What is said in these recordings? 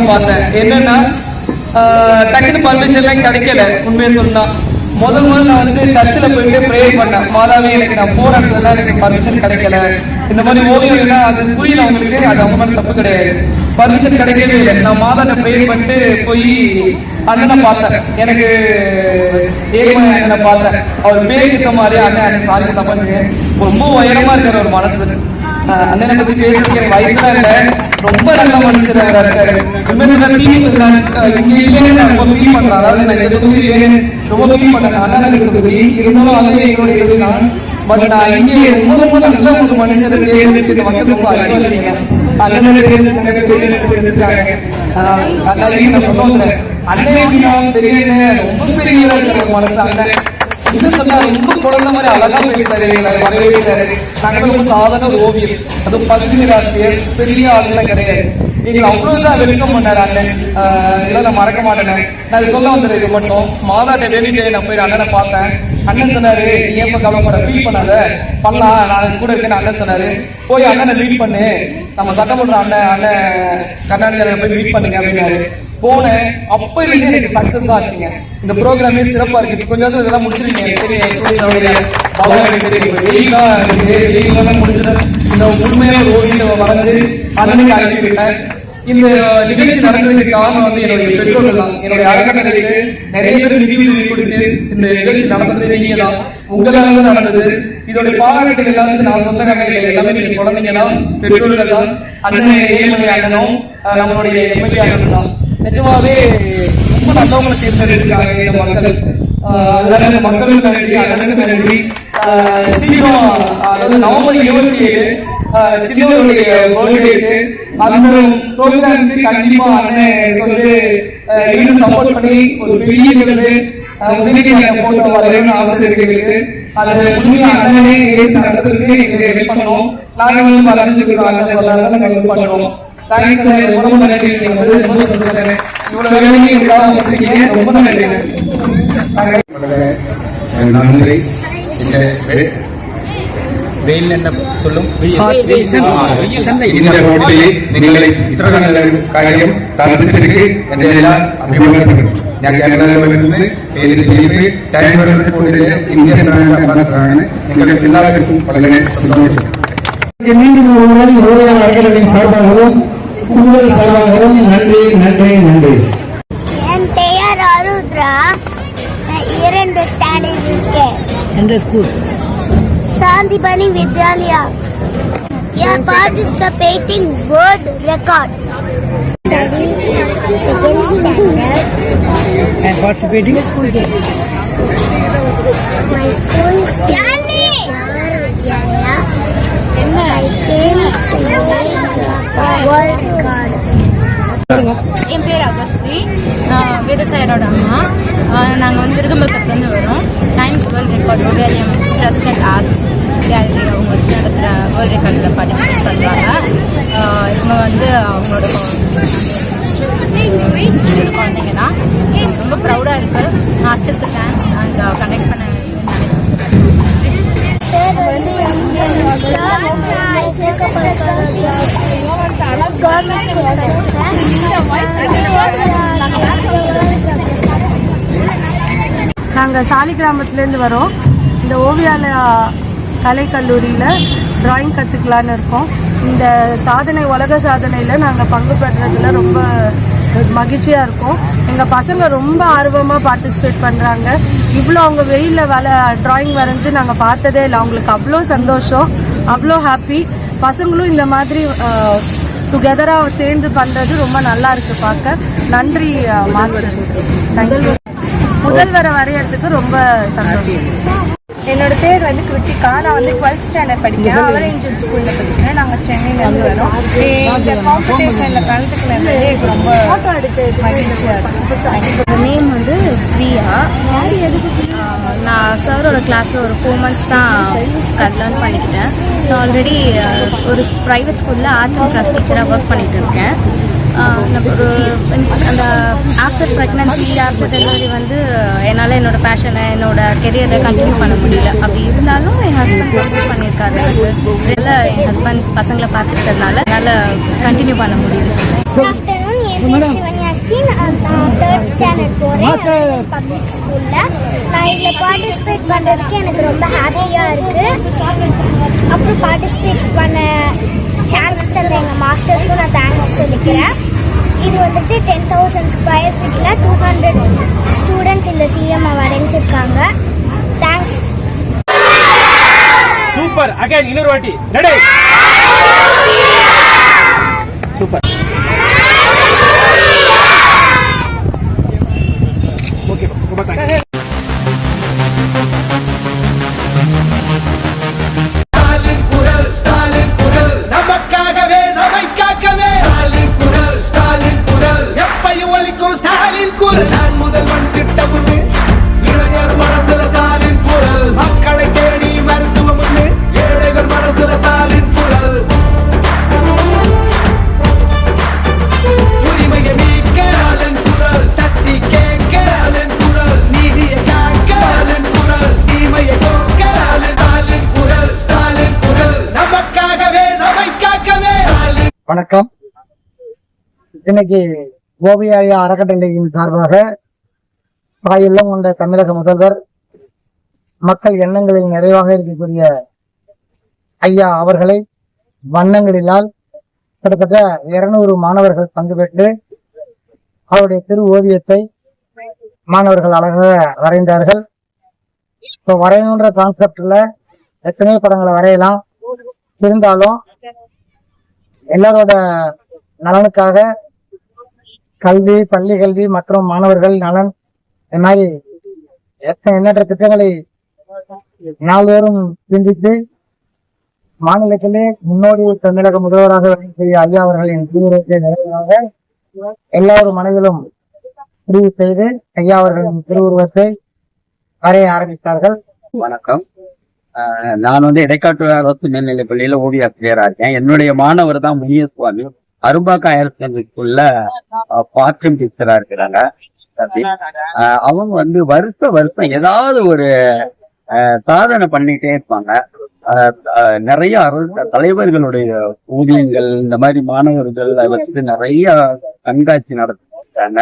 தான் பார்த்தேன். என்னன்னா டக்குனு பர்மிஷன்லாம் கிடைக்கல. உண்மையை சொன்னா. முதல் முதல் நான் வந்து சர்ச்சில் போயிட்டு ப்ரே பண்ணேன். மாதாவே எனக்கு நான் போற இடத்துல எனக்கு பர்மிஷன் கிடைக்கல. இந்த மாதிரி ஓவியம்னா அது புரியல அவங்களுக்கு. அது அவங்க மேல தப்பு கிடையாது. பர்மிஷன் கிடைக்கவே இல்லை. நான் மாதாட்ட ப்ரே பண்ணிட்டு போய் அண்ணனை பார்த்தேன். எனக்கு ஏகமான அண்ணனை பார்த்தேன். அவர் பேர் இருக்க மாதிரி அண்ணன் எனக்கு சாரி தப்பாங்க ரொம்ப உயரமா இருக்கிற ஒரு மனசு. அண்ணனை பத்தி பேசுறதுக்கு எனக்கு வயசுலாம் இல்ல. ரொம்ப நல்ல மனுஷர் இருக்காரு. உண்மையில நான் ரொம்ப ஃபீல் பண்றேன் அதாவது நான் இந்த தொகுதி ரொம்ப ஃபீல் பண்றேன். அண்ணன் இருக்கிற தொகுதி. இருந்தாலும் அதுவே எங்களுடைய தொகுதி தான். பட் நான் இங்கே ரொம்ப ரொம்ப நல்ல ஒரு மனுஷனுக்கு தேர்ந்தெடுத்து மக்கள் அதனால நான் சொல்ல அண்ணன் பெரிய ரொம்ப பெரிய மனசு அண்ணன் இது சொன்னா ரொம்ப குழந்தை மாதிரி அழகா பேசுறாரு எங்களை வரவேற்கிறாரு நாங்க ரொம்ப சாதாரண ஒரு ஓவியம் அது பகுதி ஆசிரியர் பெரிய ஆளுலாம் கிடையாது எங்களை அவ்வளவுதான் வெல்கம் பண்ணாரு அண்ணன் ஆஹ் இதெல்லாம் நான் மறக்க மாட்டேன் நான் இது சொல்ல வந்தது இது மட்டும் மாதாட்ட வெளியில நான் போய் அண்ணனை பார்த்தேன் அண்ணன் சொன்னாரு நீ ஏன் கவலைப்பட ஃபீல் பண்ணாத பண்ணலாம் நான் கூட இருக்கேன் அண்ணன் சொன்னாரு போய் அண்ணனை மீட் பண்ணு நம்ம சட்டமன்ற அண்ணன் அண்ணன் கர்நாடகாவை போய் மீட் பண்ணுங்க அப்படின்னாரு போனேன் அப்ப இருந்து எனக்கு சக்சஸ் தான் ஆச்சுங்க. இந்த ப்ரோக்ராமே சிறப்பா இருக்கு. கொஞ்சம் நேரத்துல இதெல்லாம் முடிச்சிருக்கீங்க தெரியும் முடிஞ்சது இந்த உண்மையான ஒரு ஓவியத்தை வரைஞ்சு அண்ணனுக்கு அனுப்பிவிட்டேன் இந்த நிகழ்ச்சி நடந்ததுக்கு காரணம் வந்து என்னுடைய பெற்றோர்கள் தான். என்னுடைய அறக்கட்டளைக்கு நிறைய பேர் நிதி உதவி கொடுத்து இந்த நிகழ்ச்சி நடந்தது நீங்க தான். உங்களால தான் நடந்தது. இதோட பாராட்டுகள் எல்லாத்துக்கும் நான் சொந்தக்காரங்க இல்லை. எல்லாமே நீங்க குழந்தைங்க தான் பெற்றோர்கள் தான். அண்ணன் ஏழுமலை அண்ணனும் நம்மளுடைய எம்எல்ஏ அண்ணன் தான். நிஜமாவே ரொம்ப நல்லவங்களை தேர்ந்தெடுக்கிறாங்க இந்த மக்கள். ஆஹ் அதனால மக்களுக்கு நன்றி அண்ணனுக்கு நன்றி. சீக்கிரம் அதாவது நவம்பர் இருபத்தி ஏழு சின்னவருடைய பர்த்டேக்கு அந்த ப்ரோக்ராமுக்கு கண்டிப்பா அண்ணன் வந்து இருந்து சப்போர்ட் பண்ணி ஒரு பெரிய வந்து உதவிக்கு போட்டோ வரையணும்னு ஆசை இருக்கு அது உண்மையா அண்ணனே நடத்துறதுக்கு எங்களுக்கு ஹெல்ப் பண்ணணும் நாங்க வந்து வரைஞ்சுக்கிறோம் அண்ணன் சொல்லாத நாங்கள் பண்ணுவோம். தேங்க்ஸ் சார் ரொம்ப நன்றி நீங்க வந்து ரொம்ப சந்தோஷம் இவ்வளவு வேலைக்கு எங்களுக்காக வந்திருக்கீங்க ரொம்ப நன்றி വളരെ നന്ദി എന്റെ വെ- വെയിൽ എന്നെ சொல்லும் ഇതിന്റെ ഹോട്ടലിൽ നിങ്ങളെ ഇത്ര നല്ല ഒരു കാര്യം സാധിച്ചെടുക്ക് എന്റെ എല്ലാ അഭിമാനങ്ങളും ഞാൻ കേരള ലെവലിൽ നിന്ന് പേര് ചെയ്ത് ടാൻസ് റിപ്പോർട്ടിലെ ഇന്ത്യൻ ബ്രാൻഡ് അംബാസഡറാണ് നിങ്ങൾക്ക് എല്ലാവർക്കും വളരെ സന്തോഷം மீண்டும் ஒரு முறை ஓவியர் அறக்கட்டளையின் சார்பாகவும் உங்கள் சார்பாகவும் நன்றி நன்றி நன்றி என் பெயர் அருத்ரா நான் இரண்டு ஸ்டாண்டர்ட் இருக்கேன் எந்த school Sandipani Vidyalaya We are participating world record. Study second standard. and participating in school game. My school is Jawar Vidyalaya. I came to make world record. என் பேர் அகஸ்தி. நான் விவசாயரோட அம்மா. நாங்கள் வந்து விருகம்பக்கத்துலேருந்து வரோம். டைம்ஸ் வேர்ல்ட் ரெக்கார்ட் ஓவியம் ட்ரஸ்ட் அண்ட் ஆர்ட்ஸ் கேலரி அவங்க வச்சு நடத்துகிற வேர்ல்ட் ரெக்கார்டில் பார்ட்டிசிபேட் பண்ணுறாங்க இவங்க வந்து அவங்களோட ஸ்டூடெண்ட் குழந்தைங்க தான். ரொம்ப ப்ரௌடாக இருக்குது நான் ஸ்டில் டான்ஸ் அண்ட் கனெக்ட் பண்ண வந்து நாங்கள் சாலி கிராமத்துலேருந்து வரோம். இந்த ஓவியாலயா கலைக்கல்லூரியில் டிராயிங் கற்றுக்கலான்னு இருக்கோம். இந்த சாதனை உலக சாதனையில் நாங்கள் பங்கு பெறுறதுல ரொம்ப மகிழ்ச்சியாக இருக்கும். எங்கள் பசங்க ரொம்ப ஆர்வமாக பார்ட்டிசிபேட் பண்ணுறாங்க இவ்வளோ அவங்க வெயிலில் வேலை ட்ராயிங் வரைஞ்சி நாங்கள் பார்த்ததே இல்லை. அவங்களுக்கு அவ்வளோ சந்தோஷம் அவ்வளோ ஹாப்பி பசங்களும் இந்த மாதிரி டுகெதராக சேர்ந்து பண்ணுறது ரொம்ப நல்லா இருக்கு பார்க்க. நன்றி மாஸ்டர். முதல்வரை வரையறதுக்கு ரொம்ப சந்தோஷம். என்னோட பேர் வந்து கிருத்திகா நான் வந்து டுவெல்த் ஸ்டாண்டர்ட் படிக்கிறேன். அவர் ஏஞ்சல் ஸ்கூலில் படிக்கிறேன். நாங்கள் சென்னையிலேருந்து வரோம். இந்த காம்படிஷனில் கலந்துக்கிறது எனக்கு ரொம்ப மகிழ்ச்சியாக இருக்கும் நேம் வந்து பிரியா. நான் சாரோட கிளாஸில் ஒரு ஃபோர் மந்த்ஸ் தான் லேர்ன் பண்ணிக்கிட்டேன். நான் ஆல்ரெடி ஒரு ப்ரைவேட் ஸ்கூலில் ஆர்ட் அண்ட் கிராஃப்ட் டீச்சராக ஒர்க் பண்ணிட்டு இருக்கேன். ஒரு அந்த ஆஃப்டர் ப்ரெக்னன்சி ஆஃப்டர் டெலிவரி வந்து என்னால் என்னோட பேஷனை என்னோட கெரியரை கண்டினியூ பண்ண முடியல. அப்படி இருந்தாலும் என் ஹஸ்பண்ட் சப்போர்ட் பண்ணியிருக்காரு. பார்த்துக்கிறது இதெல்லாம் என் ஹஸ்பண்ட் பசங்களை பார்த்துக்கிறதுனால நல்லா கண்டினியூ பண்ண போகிறேன் பப்ளிக் ஸ்கூலில் நான் இதில் பார்ட்டிசிபேட் பண்ணுறதுக்கு எனக்கு ரொம்ப ஹாப்பியாக இருக்குது அப்புறம் பார்ட்டிசிபேட் பண்ண சான்ஸ் தந்த எங்கள் மாஸ்டருக்கும் நான் தேங்க்ஸ் சொல்லிக்கிறேன். இது வந்துட்டு டென் தௌசண்ட் ஸ்கொயர் ஃபீட்டில் டூ ஹண்ட்ரட் ஸ்டூடெண்ட்ஸ் இந்த சிஎம்ஐ வரைஞ்சிருக்காங்க. தேங்க்ஸ் சூப்பர் அகைன் இன்னொரு வாட்டி. ரெடி சூப்பர் வணக்கம். இன்னைக்கு ஓவிய அறக்கட்டளையின் சார்பாக தாயெல்லாம் கொண்ட தமிழக முதல்வர் மக்கள் எண்ணங்களில் நிறைவாக இருக்கக்கூடிய ஐயா அவர்களை வண்ணங்களினால் கிட்டத்தட்ட இருநூறு மாணவர்கள் பங்கு பெற்று அவருடைய திரு ஓவியத்தை மாணவர்கள் அழகாக வரைந்தார்கள். இப்போ வரையணுன்ற கான்செப்ட்ல எத்தனையோ படங்களை வரையலாம். இருந்தாலும் எல்லாரோட நலனுக்காக கல்வி பள்ளி கல்வி மற்றும் மாணவர்கள் நலன் இந்த மாதிரி எத்தனை எண்ணற்ற திட்டங்களை நாள்தோறும் சிந்தித்து மாநிலத்திலே முன்னோடி தமிழக முதல்வராக விளங்கக்கூடிய ஐயா அவர்களின் தீவிரத்தை நிறைவாக எல்லாரும் மனதிலும் முடிவு செய்து ஐயா அவர்களின் திருவுருவத்தை வரைய ஆரம்பித்தார்கள். வணக்கம். நான் வந்து இடைக்காட்டு அரசு மேல்நிலை பள்ளியில ஓவியாசிரியரா இருக்கேன். என்னுடைய மாணவர் தான் முனியசுவாமி. அரும்பாக்கா ஹையர் செகண்டரி ஸ்கூல்ல பார்ட் டைம் டீச்சரா இருக்கிறாங்க. அவங்க வந்து வருஷ வருஷம் ஏதாவது ஒரு சாதனை பண்ணிட்டே இருப்பாங்க. அஹ், நிறைய தலைவர்களுடைய ஊதியங்கள் இந்த மாதிரி மாணவர்கள் அதை வச்சு நிறைய கண்காட்சி நடத்திருக்காங்க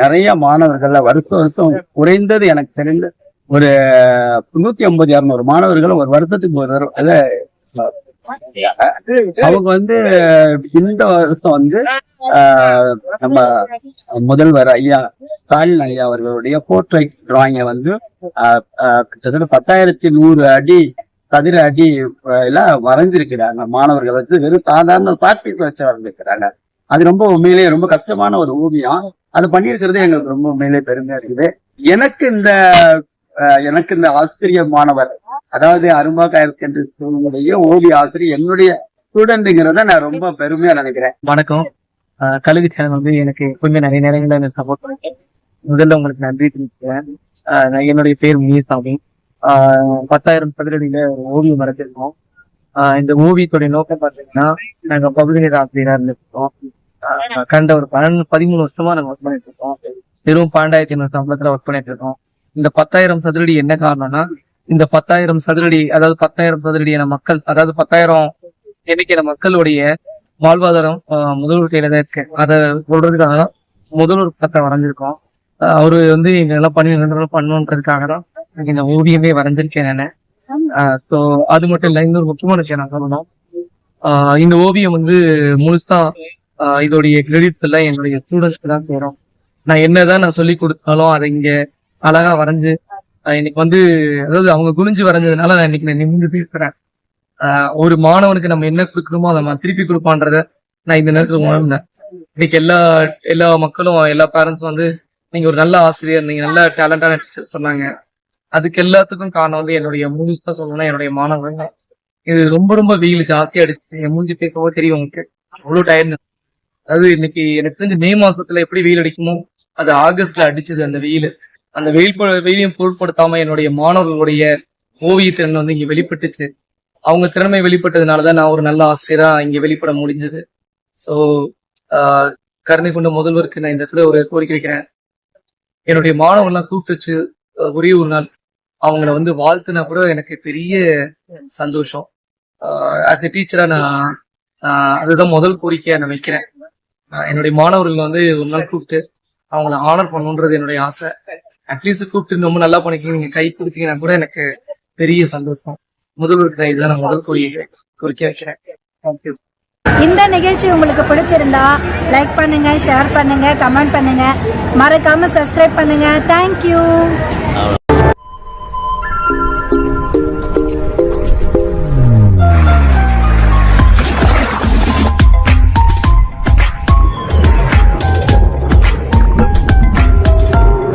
நிறைய மாணவர்கள்ல வருஷ வருஷம் குறைந்தது எனக்கு தெரிந்து ஒரு நூத்தி ஐம்பது இரநூறு மாணவர்கள் ஒரு வருஷத்துக்கு ஒரு தடவை அவங்க வந்து இந்த வருஷம் வந்து ஆஹ், நம்ம முதல்வர் ஐயா ஸ்டாலின் ஐயா அவர்களுடைய போர்ட்ரைட் டிராயிங்கை வந்து கிட்டத்தட்ட பத்தாயிரத்தி நூறு அடி சதுர அடி எல்லாம் வரைஞ்சிருக்கிறாங்க மாணவர்கள். வச்சு வெறும் சாதாரண சாக்பீஸ் வச்சு வரைஞ்சிருக்கிறாங்க. அது ரொம்ப உண்மையிலேயே ரொம்ப கஷ்டமான ஒரு ஓவியம் அது பண்ணியிருக்கிறது எங்களுக்கு ரொம்ப உண்மையிலேயே பெருமையா இருக்குது. எனக்கு இந்த எனக்கு இந்த ஆசிரியர் மாணவர் அதாவது அரும்பாக்கா என்று சொல்லுடைய ஓவிய ஆசிரியர் என்னுடைய ஸ்டூடெண்ட்ங்கிறத நான் ரொம்ப பெருமையா நினைக்கிறேன். வணக்கம். ஆஹ் கல்வி சேனல் வந்து எனக்கு எப்பவுமே நிறைய நேரங்களில் எனக்கு சப்போர்ட் பண்ணுங்க முதல்ல உங்களுக்கு நன்றி தெரிவிச்சுக்கிறேன். நான் என்னுடைய பேர் முனியசாமி பத்தாயிரம் சதுரடியில ஒரு ஓவியம் வரைஞ்சிருக்கோம். இந்த ஓவியத்துடைய நோக்கம் பார்த்தீங்கன்னா நாங்கள் பகுதிநேர ஆசிரியராக இருந்திருக்கோம். கடந்த ஒரு பன்னெண்டு பதிமூணு வருஷமா நாங்கள் ஒர்க் பண்ணிட்டு இருக்கோம். வெறும் பன்னெண்டாயிரத்தி ஐநூறு சம்பளத்தில் ஒர்க் பண்ணிட்டு இருக்கோம். இந்த பத்தாயிரம் சதுரடி என்ன காரணம்னா இந்த பத்தாயிரம் சதுரடி அதாவது பத்தாயிரம் சதுரடியான மக்கள் அதாவது பத்தாயிரம் எண்ணிக்கையில மக்களுடைய வாழ்வாதாரம் முதல்வர் கையில தான் இருக்கு. அதை சொல்றதுக்காக தான் முதல்வர் பத்திரம் வரைஞ்சிருக்கோம். அவரு வந்து இங்க எல்லாம் பண்ணி நல்லா பண்ணணுன்றதுக்காக தான் எனக்கு இந்த ஓவியமே வரைஞ்சிருக்கேன் நானு. ஸோ அது மட்டும் இல்லை இன்னொரு முக்கியமான விஷயம் நான் சொல்லணும். இந்த ஓவியம் வந்து முழுசா இதோடைய கிரெடிட்ஸ் எல்லாம் என்னுடைய ஸ்டூடெண்ட்ஸ்க்கு தான் சேரும். நான் என்னதான் நான் சொல்லி கொடுத்தாலும் அதை இங்க அழகா வரைஞ்சு இன்னைக்கு வந்து அதாவது அவங்க குனிஞ்சு வரைஞ்சதுனால நான் இன்னைக்கு நான் நிமிந்து பேசுறேன். ஆஹ் ஒரு மாணவனுக்கு நம்ம என்ன கொடுக்கணுமோ அதை நம்ம திருப்பி கொடுப்பான்றத நான் இந்த நேரத்துல உணர்ந்தேன். இன்னைக்கு எல்லா எல்லா மக்களும் எல்லா பேரண்ட்ஸும் வந்து நீங்க ஒரு நல்ல ஆசிரியர் நீங்க நல்ல டேலண்டான டீச்சர் சொன்னாங்க. அதுக்கு எல்லாத்துக்கும் காரணம் வந்து என்னுடைய முழுசா சொல்லணும்னா என்னுடைய மாணவர்கள் இது ரொம்ப ரொம்ப வெயில் ஜாஸ்தியா அடிச்சு என் மூஞ்சி பேசவோ தெரியும் உங்களுக்கு. அவ்வளவு டயர்னஸ் அதாவது இன்னைக்கு எனக்கு தெரிஞ்சு மே மாசத்துல எப்படி வெயில் அடிக்குமோ அது ஆகஸ்ட்ல அடிச்சது அந்த வெயில். அந்த வெயில் வெயிலையும் பொருட்படுத்தாம என்னுடைய மாணவர்களுடைய ஓவிய திறன் வந்து இங்க வெளிப்பட்டுச்சு. அவங்க திறமை வெளிப்பட்டதுனாலதான் நான் ஒரு நல்ல ஆசிரியரா இங்க வெளிப்பட முடிஞ்சது. சோ கருணை கொண்ட முதல்வருக்கு நான் இந்த இடத்துல ஒரு கோரிக்கை வைக்கிறேன். என்னுடைய மாணவர்கள்லாம் கூப்பிட்டு வச்சு ஒரே ஒரு நாள் அவங்கள வந்து வாழ்த்துனா கூட எனக்கு பெரிய சந்தோஷம். ஆஸ் எ டீச்சரா நான் அதுதான் முதல் கோரிக்கையா நான் வைக்கிறேன். என்னுடைய மாணவர்கள் வந்து ஒரு நாள் கூப்பிட்டு அவங்கள ஆனர் பண்ணணுன்றது என்னுடைய ஆசை. அட்லீஸ்ட் கூப்பிட்டு ரொம்ப நல்லா பண்ணிக்கிங்க. நீங்க கை கொடுத்தீங்கன்னா கூட எனக்கு பெரிய சந்தோஷம். முதல்வருக்கு நான் இதுதான் நான் முதல் கோரிக்கை கோரிக்கை வைக்கிறேன். தேங்க்யூ இந்த நிகழ்ச்சி உங்களுக்கு பிடிச்சிருந்தா லைக் பண்ணுங்க ஷேர் பண்ணுங்க கமெண்ட் பண்ணுங்க. மறக்காம சப்ஸ்கிரைப் பண்ணுங்க. தேங்க்யூ